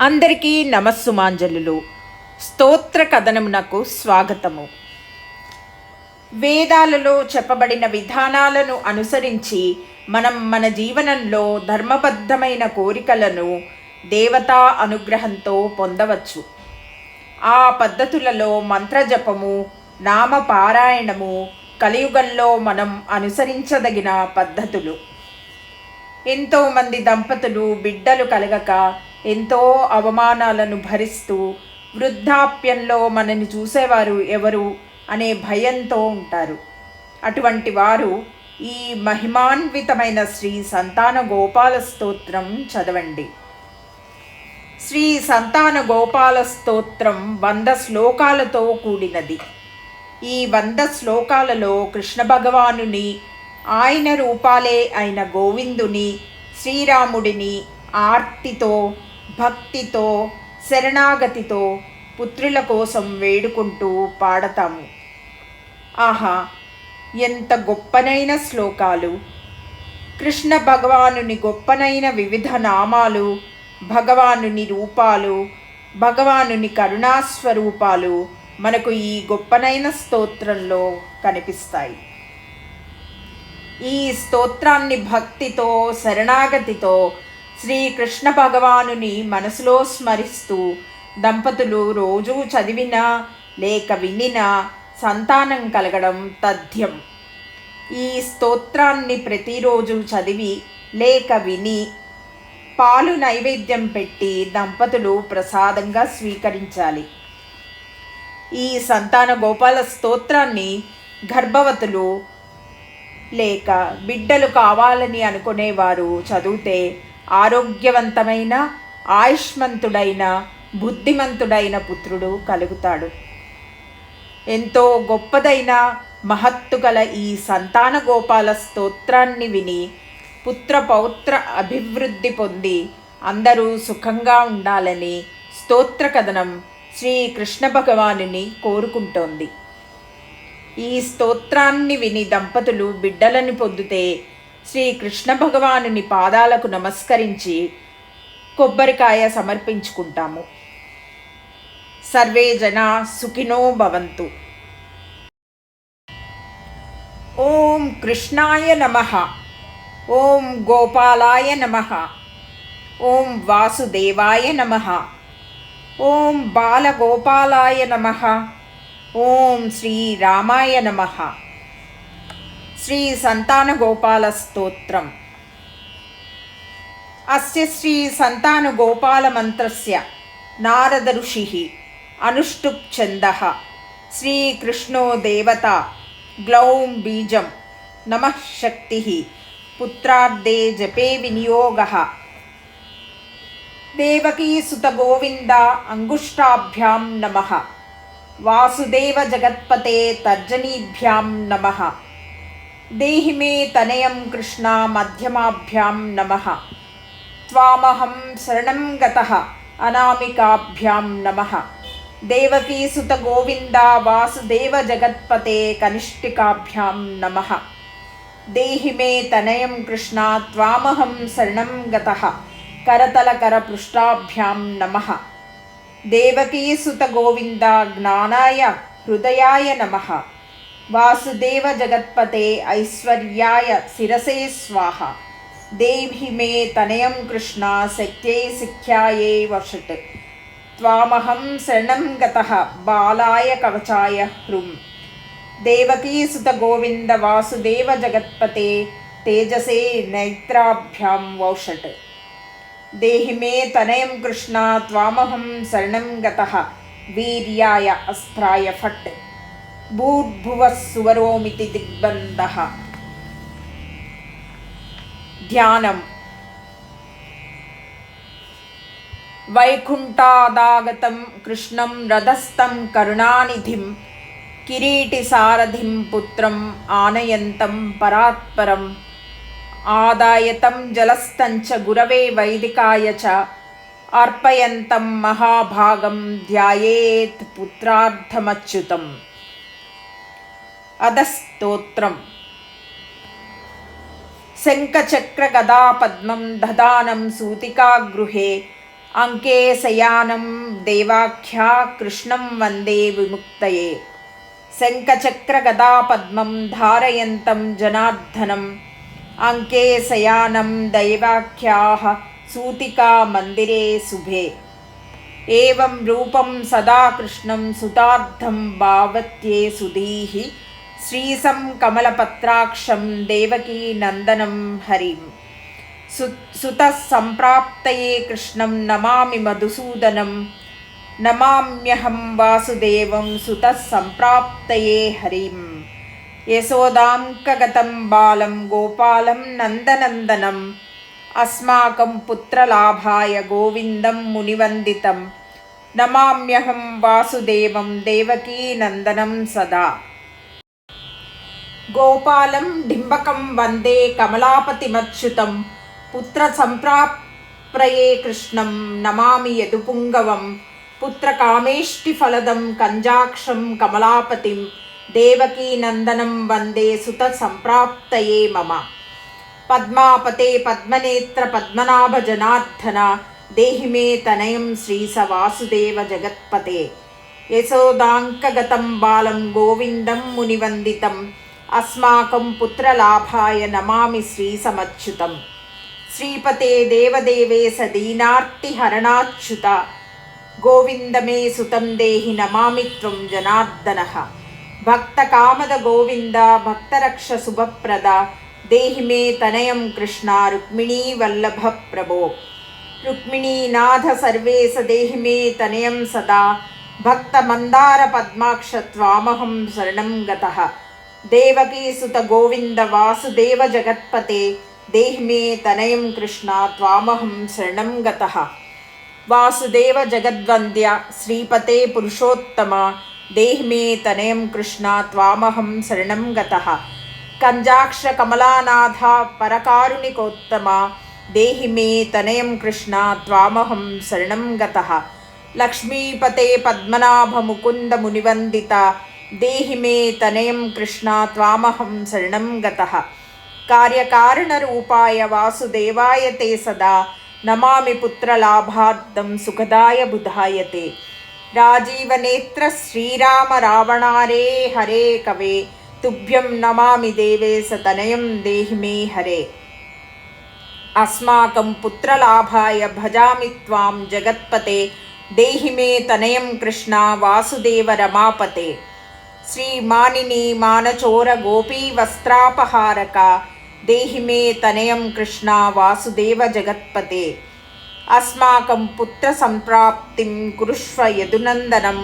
అందరికీ నమస్సుమాంజలులు. స్తోత్ర కథనమునకు స్వాగతము. వేదాలలో చెప్పబడిన విధానాలను అనుసరించి మనం మన జీవనంలో ధర్మబద్ధమైన కోరికలను దేవతా అనుగ్రహంతో పొందవచ్చు. ఆ పద్ధతులలో మంత్రజపము నామపారాయణము కలియుగంలో మనం అనుసరించదగిన పద్ధతులు. ఎంతోమంది దంపతులు బిడ్డలు కలగక ఎంతో అవమానాలను భరిస్తూ వృద్ధాప్యంలో మనని చూసేవారు ఎవరు అనే భయంతో ఉంటారు. అటువంటి వారు ఈ మహిమాన్వితమైన శ్రీ సంతాన గోపాల స్తోత్రం చదవండి. శ్రీ సంతాన గోపాల స్తోత్రం వంద శ్లోకాలతో కూడినది. ఈ వంద శ్లోకాలలో కృష్ణ భగవానుని ఆయన రూపాలే అయిన గోవిందుని శ్రీరాముడిని ఆర్తితో భక్తితో శరణాగతితో పుత్రుల కోసం వేడుకుంటూ పాడతాము. ఆహా ఎంత గొప్పనైన శ్లోకాలు. కృష్ణ భగవానుని గొప్పనైన వివిధ నామాలు భగవానుని రూపాలు భగవానుని కరుణాస్వరూపాలు మనకు ఈ గొప్పనైన స్తోత్రంలో కనిపిస్తాయి. ఈ స్తోత్రాన్ని భక్తితో శరణాగతితో శ్రీకృష్ణ భగవానుని మనసులో స్మరిస్తూ దంపతులు రోజూ చదివినా లేక వినినా సంతానం కలగడం తథ్యం. ఈ స్తోత్రాన్ని ప్రతిరోజు చదివి లేక విని పాలు నైవేద్యం పెట్టి దంపతులు ప్రసాదంగా స్వీకరించాలి. ఈ సంతాన గోపాల స్తోత్రాన్ని గర్భవతులు లేక బిడ్డలు కావాలని అనుకునేవారు చదివితే ఆరోగ్యవంతమైన ఆయుష్మంతుడైన బుద్ధిమంతుడైన పుత్రుడు కలుగుతాడు. ఎంతో గొప్పదైన మహత్తుగల ఈ సంతాన గోపాల స్తోత్రాన్ని విని పుత్ర పౌత్ర అభివృద్ధి పొంది అందరూ సుఖంగా ఉండాలని స్తోత్ర కథనం శ్రీ కృష్ణ భగవానుని కోరుకుంటోంది. ఈ స్తోత్రాన్ని విని దంపతులు బిడ్డలను పొందితే శ్రీ కృష్ణ భగవానుని పాదాలకు నమస్కరించి కొబ్బరికాయ సమర్పించుకుంటాము. సర్వే జన సుఖినో భవంతు. ఓం కృష్ణాయ నమ. ఓం గోపాలాయ నమ. ఓం వాసుదేవాయ నమ. ఓం బాలగోపాలాయ నమ. ఓం శ్రీరామాయ నమ. శ్రీ సంతాన గోపాల స్తోత్రం అస్య శ్రీ సంతాన గోపాల మంత్రస్య నారద ఋషి అనుష్టుప్ ఛంద శ్రీకృష్ణో దేవత గ్లౌం బీజం నమః శక్తి. పుత్రార్ధే జపే వినియోగ. దేవకీసుత గోవింద అంగుష్టాభ్యాం నమ. వాసుదేవ జగత్పతే తర్జనీభ్యాం నమ. देहि मे तनयं कृष्णा मध्यमाभ्यां नमः। त्वामहं शरणं गतः, अनामिकाभ्यां नमः। देवकीसुतगोविन्दा वासुदेवजगत्पते कनिष्ठिकाभ्यां नमः। देहि मे तनयं कृष्णा, त्वामहं शरणं गतः करतलकरपृष्ठाभ्यां नमः। देवकीसुतगोविन्दा ज्ञानाय, हृदयाय नमः। വാസുദേവ ജഗത്പതേ ഐശ്വര്യായ ശിരസേ സ്വാഹ. ദേവി മേ തനയം കൃഷ്ണ ശക്തേ സിഖ്യായേ വർഷട്ട്. ത്വാമഹം ശരണം ഗത ബാലായ കവചായ ഹ്രും ദേവകീസുത ഗോവിന്ദ വാസുദേവ ജഗത്പതേ തേജസേ നൈത്രാഭ്യാം വൗഷട്ട്. ദേഹി മേ തനയം കൃഷ്ണ ത്വാമഹം ശരണം ഗത വീര്യായ അസ്ത്രായ ഫട്ട് సువరోమితి దిగ్బంధ ధ్యానం వైకుంఠాదాగతం కృష్ణం రథస్థం కరుణానిధిం కిరీటిసారథిం పుత్రం ఆనయంతం పరాత్పరం ఆదాయతం జలస్తంచ గురవే వైదికాయ చ అర్పయంతం మహాభాగం ధ్యాయేత్ పుత్రార్థమచ్యుతం అధస్తోత్రం శంఖచక్రగదాపద్మం దదానం సూతికాగృహే అంకే శయానం దేవాఖ్యా కృష్ణం వందే విముక్తయే శంఖచక్రగదాపద్మం ధారయంతం జనార్దనం అంకే శయానం దైవాఖ్యా సూతికా మందిరే శుభే ఏం రూపం సదా కృష్ణం సుతార్థం భావత్యే సుధీహి శ్రీసం కమలపత్రాక్షం దేవకీ నందనం హరిం. సు సుతః సంప్రాప్తయే కృష్ణం నమామి మధుసూదనం. నమామ్యహం వాసుదేవం సుతః సంప్రాప్తయే హరిం. యశోదాంకగతం బాలం గోపాలం నందనందనం. అస్మాకం పుత్రలాభాయ గోవిందం మునివందితం. నమామ్యహం వాసుదేవం దేవకీ నందనం సదా. గోపాలం డింబకం వందే కమలాపతిమచ్యుతం పుత్ర సంప్రాప్రయే కృష్ణం నమామి యదుపుంగవం. పుత్ర కామేష్టిఫలదం కంజాక్షం కమలాపతిం. దేవకీనందనం వందే సుత సంప్రాప్తయే మమ. పద్మాపతే పద్మనేత్ర పద్మనాభ జనార్దన. దేహిమే తనయం శ్రీస జగత్పతే. యశోదాంకగతం బాలం గోవిందం మునివందితం. అస్మాకం పుత్రలాభాయ నమామి శ్రీసమచ్యుతం శ్రీపతే దేవదేవేశ దీనార్తిహరణాచ్యుత గోవిందమే సుతం దేహి నమామి త్వం జనార్దన భక్తకామద గోవింద భక్తరక్ష శుభప్రద దేహి మే తనయం కృష్ణ రుక్మిణీ వల్లభ ప్రభో రుక్మిణీనాథ సర్వేశ దేహి మే తనయం సదా భక్తమందార పద్మాక్ష త్వామహం శరణం గతః దేవకీసుత గోవింద వాసుదేవ జగత్పతే దేహ్మే తనయం కృష్ణ త్వామహం శరణం గత. వాసుదేవ జగద్వంద్య శ్రీపతే పురుషోత్తమ దేహ్మే తనయం కృష్ణ త్వామహం శరణం గత. కంజాక్ష కమలానాథ పరకారుణికోత్తమ దేహిమే తనయం కృష్ణ త్వామహం శరణం గత. లక్ష్మీపతే పద్మనాభ ముకుంద మునివందిత देहि मे तनयं कृष्णा त्वामहं शरणं गतः। कार्यकारणरूपाय वासुदेवाय ते सदा। नमामि पुत्रलाभार्थं सुखदाय बुधाय ते। राजीवनेत्र हरे कवे। तुभ्यं नमामि देवे सतनयं देहि मे हरे। अस्माकं पुत्रलाभाय भजामि त्वां जगत्पते। देहि मे तनयं कृष्णा శ్రీమానిని మానచోర గోపీ వస్త్రాపహారక దేహిమే తనయం కృష్ణ వాసుదేవ జగత్పతే అస్మాకం పుత్ర సంప్రాప్తిం కురుష్వ యదునందనం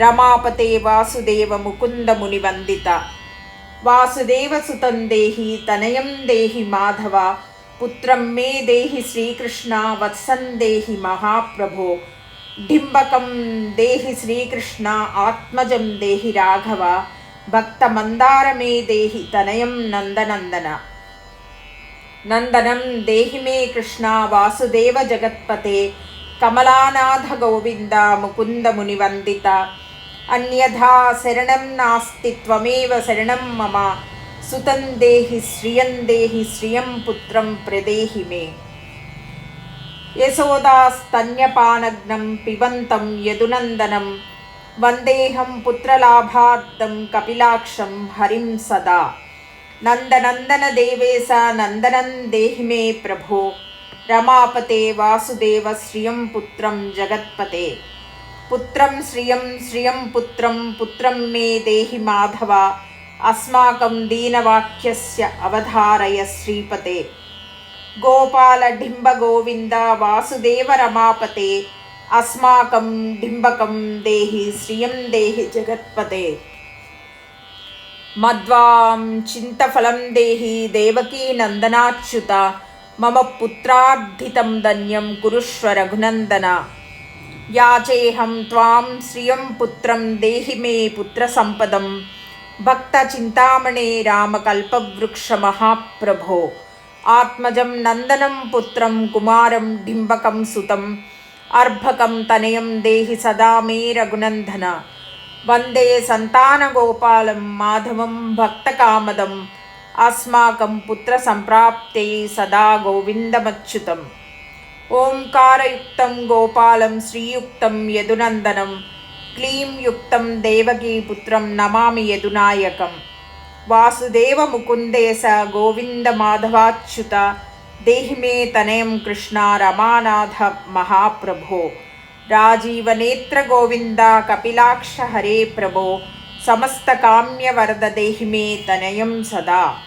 రమాపతే వాసుదేవ ముకుంద మునివందిత వాసుదేవ సుతం దేహి తనయం దేహి మాధవ పుత్రం మే దేహి శ్రీకృష్ణ వత్సం దేహి మహాప్రభో డింబకం దేహి శ్రీకృష్ణ ఆత్మజం దేహి రాఘవ భక్త మందారమే దేహి తనయం నందనందన. నందనం దేహి మే కృష్ణ వాసుదేవ జగత్పతే కమలానాథ గోవింద ముకుంద మునివందిత. అన్యథా శరణం నాస్తి త్వమేవ శరణం మమ సుతం దేహి శ్రియం దేహి శ్రియం పుత్రం ప్రదేహి మే. యశోదాస్తన్యపానగ్నం పిబంతం యదునందనం. వందేహం పుత్రలాభార్థం కపిలాక్షం హరిం సదా. నందనందన దేవేశ నందనం దేహిమే ప్రభో. రమాపతే వాసుదేవ శ్రియం పుత్రం జగత్పతే. పుత్రం శ్రియం శ్రియం పుత్రం పుత్రం మే దేహి మాధవ. అస్మాకం దీనవాక్యస్య అవధారయ శ్రీపతే. గోపాల డింబగోవింద వాసుదేవ రమాపతే. అస్మాకం డింబకం దేహి శ్రియం దేహి జగత్పతే. మద్వాం చింతఫలం దేహి దేవకీ నందనాచ్యుత. మమ పుత్రార్థితం ధన్యం కురుష్వ రఘునందన. యాచేహం త్వాం శ్రియం పుత్రం దేహి మే పుత్ర సంపదం. భక్త చింతామణే రామకల్పవృక్ష మహాప్రభో. ఆత్మజం నందనం పుత్రం కుమారం డింబకం సుతం అర్భకం తనయం దేహి సదా మే రఘునందన. వందే సంతానగోపాలం మాధవం భక్తకామదం అస్మాకం పుత్ర సంప్రాప్తే సదా గోవిందమచ్యుతం. ఓంకారయుక్తం గోపాలం శ్రీయుక్తం యదునందనం క్లీం యుక్తం దేవకీపుత్రం నమామి యదునాయకం. వాసుదేవ ముకుందేశ గోవింద మాధవాచ్యుత. దేహి మే తనయం కృష్ణ రమానాథ మహాప్రభో. రాజీవనేత్ర గోవింద కపిలాక్ష హరే ప్రభో. సమస్త కామ్య వరద దేహి మే తనయం సదా.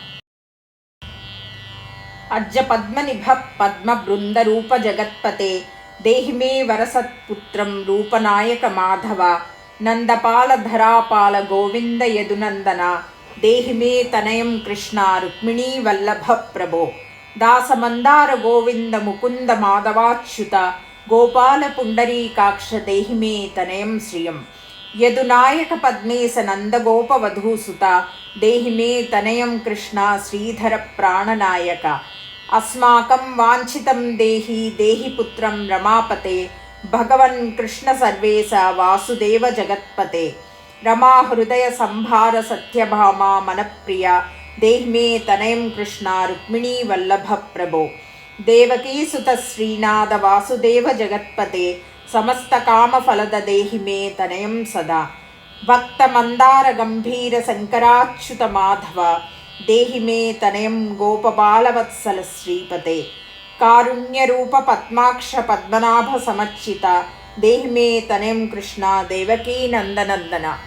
అజ్జ పద్మనిభ పద్మ బృంద రూప జగత్పతే. దేహి మే వరసత్పుత్రం రూపనాయక మాధవ. నందపాల ధరాపాల గోవింద యదునందన. దేహిమే తనయం కృష్ణ రుక్మిణీ వల్లభ ప్రభో. దాసమందార గోవింద ముకుంద మాధవాచ్యుత గోపాల పుండరీకాక్ష దేహిమే తనయం శ్రియం. యదునాయక పద్మేశ నందగోపవధూసుత దేహిమే తనయం కృష్ణ శ్రీధర ప్రాణనాయక. అస్మాకం వాంఛితం దేహి దేహిపుత్రం రమాపతే. భగవన్ కృష్ణ సర్వేశ వాసుదేవ జగత్పతే. రమా హృదయ సంభార సత్యభామ మనప్రియ. దేహ్మే తనయం కృష్ణ రుక్మిణీ వల్లభ ప్రభో. దేవకీసుత శ్రీనాథ వాసుదేవ జగత్పతే. సమస్త కామఫలద దేహిమే తనయం సదా. భక్త మందార గంభీర శంకరాచ్యుత మాధవ. దేహిమే తనయం గోపబాలవత్సల శ్రీపతే. కారుణ్యరూప పద్మాక్ష పద్మనాభ సమర్చిత. దేహిమే తనయం కృష్ణ దేవకీ నందనందన.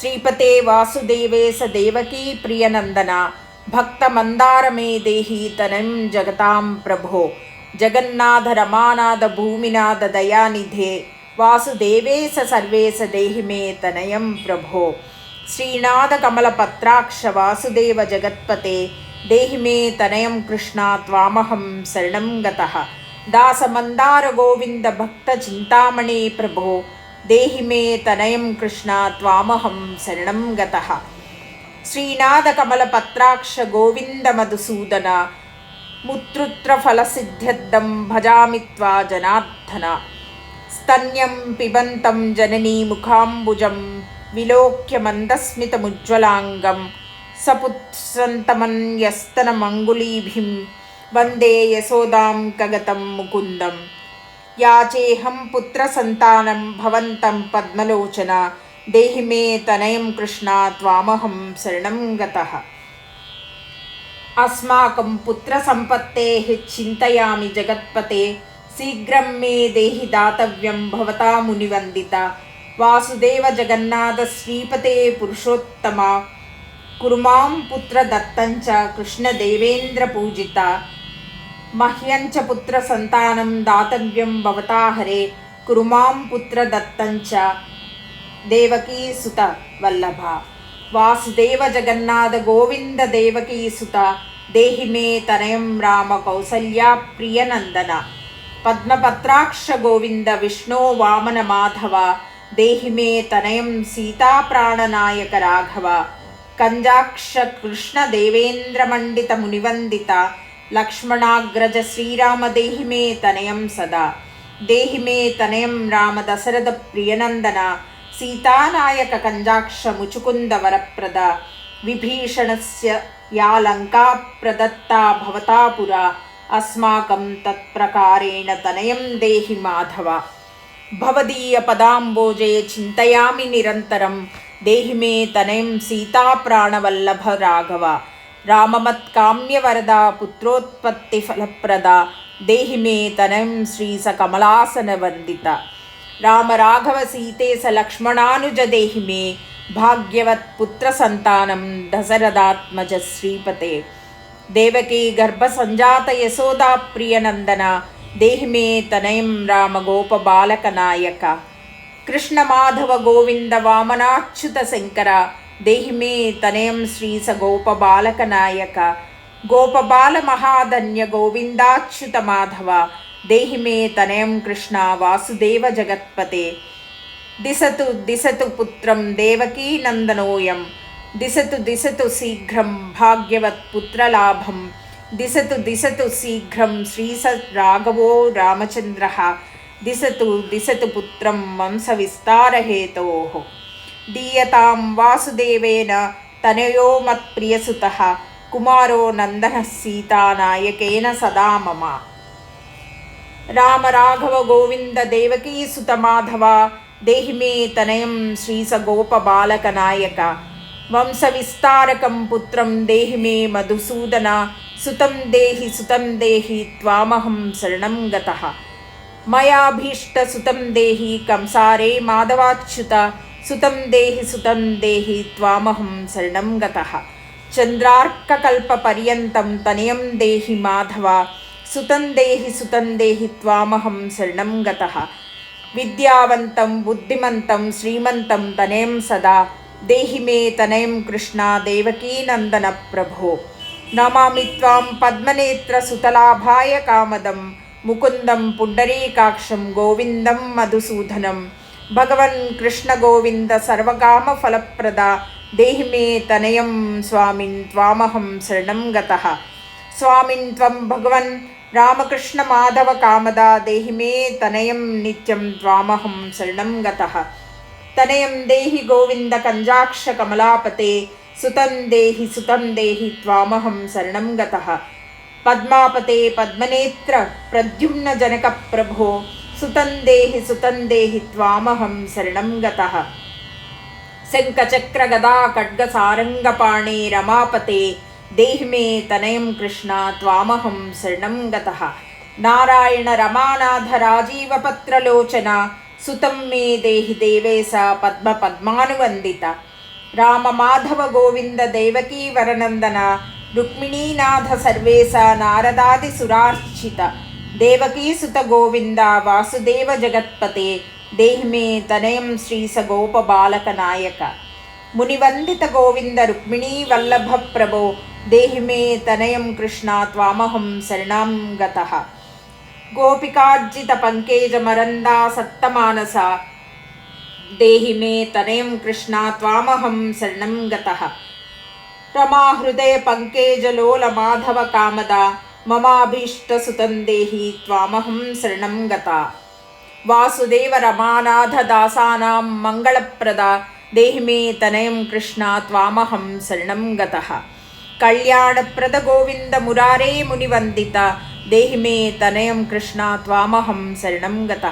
శ్రీపతే వాసుదేవేశ దేవకీ ప్రియనందన. భక్త మందార దేహి తనం జగతాం ప్రభో. జగన్నాథ రమానాథ భూమినాథ దయానిధే. వాసుదేవేశ సర్వేశ దేహి మే తనయం ప్రభో. శ్రీనాథ కమల పత్రాక్ష వాసుదేవ జగత్పతే. దేహి మే తనయం కృష్ణ త్వామహం శరణం గత. దాసమందార గోవింద భక్త చింతామణి ప్రభో. దేహి మే తనయం కృష్ణ త్వామహం శరణం గత. శ్రీనాథ కమల పత్రాక్ష గోవింద మధుసూదన ముత్రుత్రఫలసిద్ధ్యర్థం భజామి త్వా జనార్దన. స్తన్యం పిబంతం జననీ ముఖాంబుజం విలోక్య మందస్మితముజ్వలాంగం సపుత్సంతమన్యస్తనమంగులీభిం వందే యశోదాం కగతం ముకుందం. యాచేహం పుత్ర సంతానం భవంతం పద్మలోచన. దేహి మే తనయం కృష్ణ త్వామహం శరణం గత. అస్మాకం పుత్ర సంపత్తే చింతయామి జగత్పతే. శీఘ్రం మే దేహి దాతవ్యం భవతా మునివందిత. వాసుదేవ జగన్నాథ శ్రీపతే పురుషోత్తమ. కురుమాం పుత్ర దత్తంచ కృష్ణదేవేంద్ర పూజిత. మహ్యంచ సంతానం దాతవ్యం భవతా హరే కురుమాం పుత్రదత్తంచ దేవకీ సుత వల్లభ. వాసుదేవ జగన్నాథ గోవింద దేవకీ సుత దేహిమే తనయం రామ కౌసల్యా ప్రియనందన పద్మపత్రాక్ష గోవింద విష్ణో వామన మాధవ దేహిమే తనయం సీతాప్రాణనాయక రాఘవ. కంజాక్ష కృష్ణ దేవేంద్రమండిత మునివందిత లక్ష్మణాగ్రజ శ్రీరామ దేహి మే తనయం సదా. దేహి మే తనయం రామ దశరథ ప్రియనందన. సీతానాయక కంజాక్ష ముచుకుంద వరప్రద. విభీషణస్య యా లంకా ప్రదత్తా భవతా పురా. అస్మాకం తత్ప్రకారేణ తనయం దేహి మాధవ. భవదీయ పదాంబోజే చింతయామి నిరంతరం. దేహి మే తనయం సీతాప్రాణవల్లభ రాఘవ. రామమత్కామ్యవరద పుత్రోత్పత్తి ఫలప్రద దేహి మే తనయం శ్రీసకమలాసన వందిత రామ రాఘవ స లక్ష్మణానుజ దేహి మే భాగ్యవత్ పుత్ర సంతానం దశరథాత్మజ శ్రీపతే దేవకీ గర్భ సంజాత యశోదా ప్రియనందన దేహి మే తనయం రామ గోప బాలక నాయక కృష్ణ మాధవ గోవింద వామనాచ్యుత శంకర దేహిమే తనయం శ్రీ గోప నాయక గోపబాల మహాధన్య గోవిందాచ్యుత మాధవ దేహిమే తనయం కృష్ణ వాసుదేవ జగత్పతే. దిశతు దిశతు పుత్రం దేవకీ నందనోయం. దిశతు దిశతు శీఘ్రం భాగ్యవత్ పుత్రలాభం. దిశతు దిశతు శీఘ్రం శ్రీ స రాఘవో రామచంద్ర. దిశతు దిశతు పుత్రం వంశ విస్తారహేతో. దీయతాం వాసుదేవేన తనయో మత్ప్రియసుత కుమారో నందన సీతానాయకేన సదా మమ రామ రాఘవ గోవింద దేవకీ సుత మాధవ దేహి మే తనయం శ్రీస గోప బాలక నాయక వంశ విస్తారకం పుత్రం దేహి మే మధుసూదన సుతం దేహి సుతం దేహి సుతం దేహి త్వామహం శరణం గత. చంద్రార్కకల్పపర్యంతం తనయం దేహి మాధవ. సుతం దేహి సుతం దేహి త్వామహం శరణం గత. విద్యావంతం బుద్ధిమంతం శ్రీమంతం తనయం సదా. దేహి మే తనయం కృష్ణ దేవకీనందన ప్రభో. నమామి త్వాం పద్మనేత్ర సుతలాభాయ కామదం. ముకుందం పుండరీకాక్షం గోవిందం మధుసూదనం. भगवन् कृष्णगोविन्द सर्वकामफलप्रदा देहि मे तनयं स्वामिन् त्वामहं शरणं गतः। स्वामिन् त्वं भगवन् रामकृष्णमाधवकामदा देहि मे तनयं नित्यं त्वामहं शरणं गतः। तनयं देहि गोविन्दकञ्जाक्षकमलापते सुतं देहि सुतं देहि त्वामहं शरणं गतः। पद्मापते पद्मनेत्र प्रद्युम्नजनकप्रभो సుతందేహి సుతందేహి త్వామహం శరణం గత శంఖచక్రగదా ఖడ్గసారంగపాణే రమాపతే దేహి మే తనయం కృష్ణ త్వామహం శరణం గత నారాయణ రమానాథ రాజీవపత్రలోచన సుతం మే దేహి దేవేశ పద్మ పద్మానువందిత రామ మాధవ గోవింద దేవకీ వరనందన రుక్మిణీనాథ సర్వేశ నారదాది సురార్చిత దేవకీసుత గోవింద వాసుదేవ జగత్పతే దేహిమే తనయం శ్రీస గోప బాలక నాయక. మునివందిత గోవింద రుక్మిణీ వల్లభ ప్రభో దేహిమే తనయం కృష్ణ త్వామహం శరణాం గత. గోపికార్జిత పంకేజమరందా సత్తమానస దేహి మే తనయం కృష్ణ త్వామహం శరణం గతః. రమాహృదయ పంకేజలోల మాధవ కామద మమాభీష్టసుతం దేహి త్వామహం శరణం గత వాసుదేవ రమానాథ దాసానాం మంగళప్రద దేహి మే తనయం కృష్ణ త్వామహం శరణం గత కళ్యాణప్రద గోవింద మురారే మునివందిత దేహి మే తనయం కృష్ణ త్వామహం శరణం గత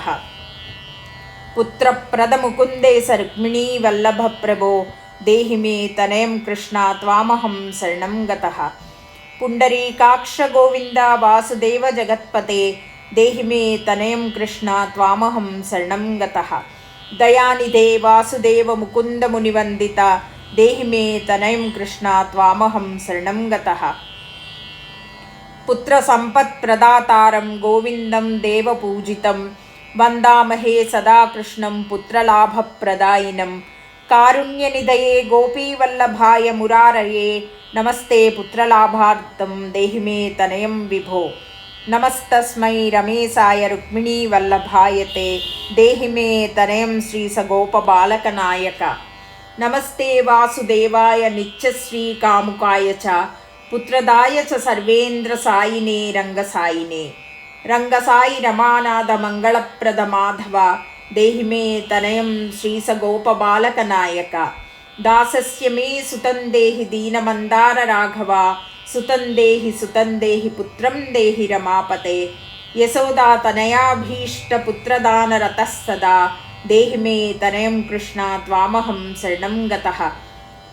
పుత్రప్రద ముకుందేశ రుక్మిణీ వల్లభ ప్రభో దేహి మే తనయం కృష్ణ త్వామహం శరణం గత పుండరీకాక్ష గోవింద వాసుదేవ జగత్పతే దేహి మే తనయం కృష్ణ త్వామహం శరణం గతః దయానిధే వాసుదేవ ముకుంద మునివందిత దేహి మే తనయం కృష్ణ త్వామహం శరణం గతః పుత్ర సంపత్ప్రదాతారం గోవిందం దేవపూజితం కారుణ్యనిదయే గోపీవల్లభాయ మురారయే. నమస్తే పుత్రలాభార్థం దేహి మే తనయం విభో. నమస్తస్మై రమేశాయ రుక్మిణీ వల్లభాయతే దేహి మే తనయం శ్రీ సగోపబాలక నాయక నమస్తే వాసుదేవాయ నిత్యశ్రీ కాముకాయ చ. పుత్రదాయ చ సర్వేంద్ర సాయినే రంగసాయినే. రంగసాయి రమానాథ మంగళప్రద మాధవ. దేహి మే తనయం శ్రీసగోపబాలక నాయక దాసస్య మే సుతం దేహి దీనమందార రాఘవ సుతం దేహి సుతం దేహి పుత్రం దేహి రమాపతే. యశోదా తనయాభీష్ట పుత్రదానరతः సదా దేహి మే తనయం కృష్ణ త్వామహం శరణం గత.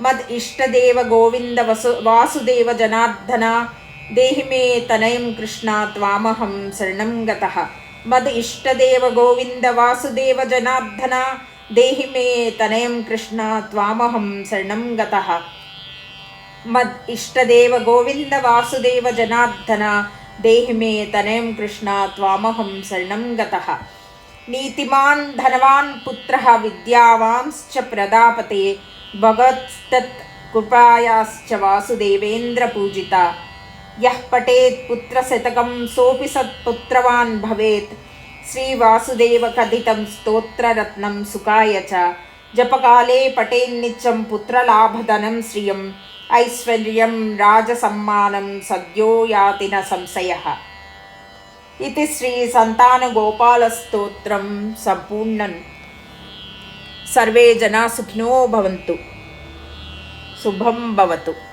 మద్ ఇష్టదేవ గోవింద వసు వాసుదేవ జనార్దన. దేహి మే తనయం కృష్ణ త్వామహం శరణం గత. మద్ ఇష్టదేవ గోవింద వాసుదేవ జనార్దన దేహి మే తనయం కృష్ణ త్వామహం శరణం గతః మద్ ఇష్టదేవ గోవింద వాసుదేవ జనార్దన దేహి మే తనయం కృష్ణ త్వామహం శరణం గతః నీతిమాన్ ధనవాన్ పుత్ర విద్యావాంశ్చ ప్రదాపతే భగవత్స్తత్ కృపాయాశ్చ వాసుదేవేంద్ర यः पठेत् पुत्रशतकं सोऽपि सत्पुत्रवान् भवेत्। श्रीवासुदेवकथितं स्तोत्ररत्नं सुखाय च। जपकाले पठेन्नित्यं पुत्रलाभधनं श्रियम्। ऐश्वर्यं, राजसम्मानं सद्यो याति न संशयः। इति श्रीसन्तानगोपालस्तोत्रं सम्पूर्णं। सर्वे जनाः सुखिनो भवन्तु। शुभं भवतु।